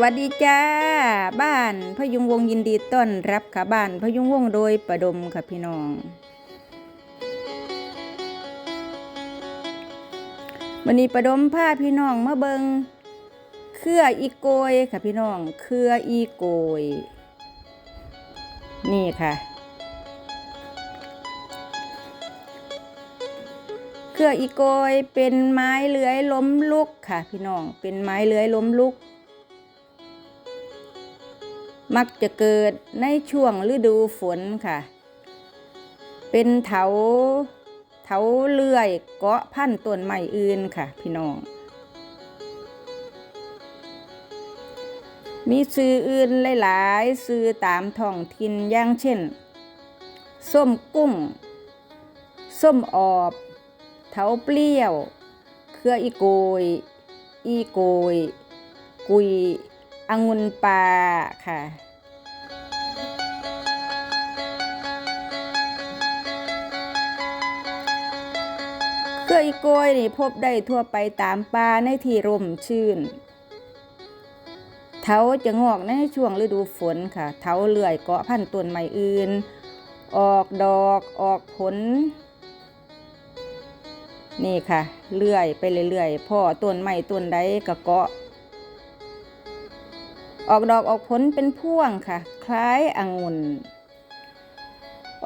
วัสดีจ้า บ้านพยุงวงยินดีต้อนรับค่ะบ้านพยุงวงโดยประดมค่ะพี่น้อง วันนี้ประดมพาพี่น้องมาเบิงเครืออีโกยค่ะพี่น้อง เครืออีโกย นี่ค่ะ เครืออีโกยเป็นไม้เลื้อยล้มลุกค่ะพี่น้อง เป็นไม้เลื้อยล้มลุก มักจะเกิดในช่วงฤดูฝนค่ะ เป็นเถาเถาเลื่อยเกาะพันต้นไม้อื่นค่ะ พี่น้อง มีซื้ออื่นหลายๆซื้อตามท้องถิ่นอย่างเช่น ส้มกุ้ง ส้มออบ เถาเปรี้ยว เครืออีโกย อีโกย กุยองุ่นปลาค่ะ เครืออีโกยนี่พบได้ทั่วไปตามป่าในที่ร่มชื้นเถาจะงอกในช่วงฤดูฝนค่ะ เถาเลื่อยเกาะพันต้นไม้อื่น ออกดอกออกผล นี่ค่ะ เลื่อยไปเรื่อยๆพ่อต้นไม้ต้นใดก็เกาะ ออกดอกออกผลเป็นพ่วงค่ะ คล้ายองุ่น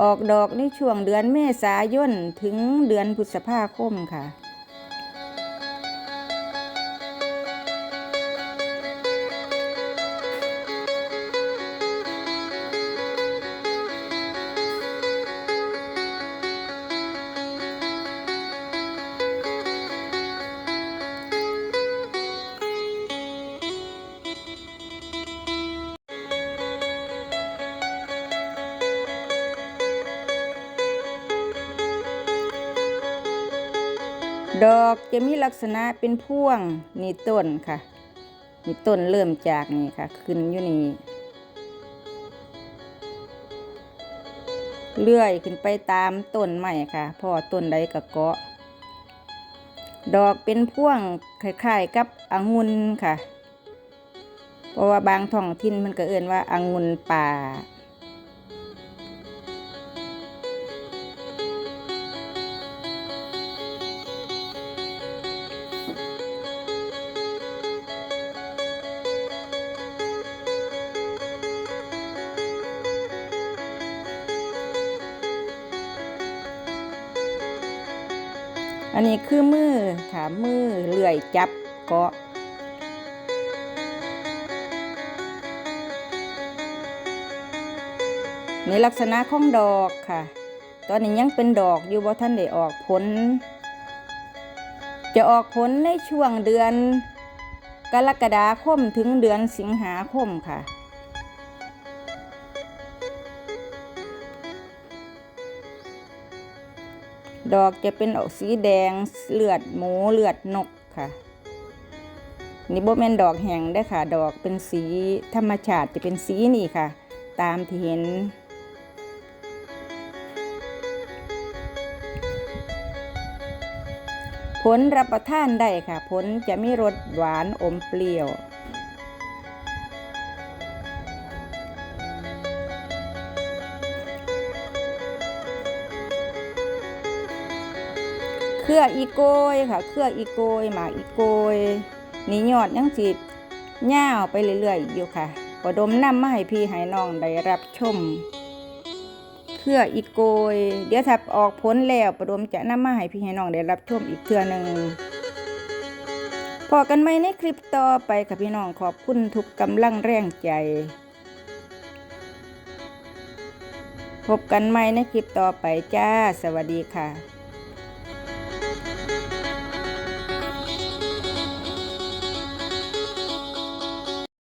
ออกดอกในช่วงเดือนเมษายนถึงเดือนพฤษภาคมค่ะ ดอกจะมีลักษณะเป็นพ่วงนี่ต้นค่ะนี่ต้นเริ่มจากนี่ค่ะ ขึ้นอยู่นี่เลื่อยขึ้นไปตามต้นใหม่ค่ะ พอต้นใดก็เกาะ ดอกเป็นพ่วงคล้ายๆกับองุ่นค่ะ เพราะว่าบางท้องถิ่นมันก็เอื่นว่าองุ่นป่า อันนี้คือมือค่ะมือเลื่อยจับเกาะในลักษณะของดอกค่ะ ตอนนี้ยังเป็นดอกอยู่บ่ท่านได้ออกผล จะออกผลในช่วงเดือน กรกฎาคมถึงเดือนสิงหาคมค่ะ ดอกจะเป็นออกสีแดงเลือดหมูเลือดนกค่ะ นี่บ่แมนดอกแห้งได้ค่ะ ดอกเป็นสีธรรมชาติจะเป็นสีนี่ค่ะ ตามที่เห็นผลรับประทานได้ค่ะ ผลจะมีรสหวานอมเปรี้ยว เครืออีโกยค่ะ เครืออีโกยหมากอีโกยนี่ยอดยังสิย่าวไปเรื่อยๆอยู่ค่ะประดมน้ำมาให้พี่ให้น้องได้รับชม เครืออีโกย เดี๋ยวถ้าออกผลแล้วประดมจะนำมาให้พี่ให้น้องได้รับชมอีกเทื่อหนึ่งพอกันไหมในคลิปต่อไปค่ะพี่น้องขอบคุณทุกกำลังแรงใจ พบกันใหม่ในคลิปต่อไปจ้า สวัสดีค่ะ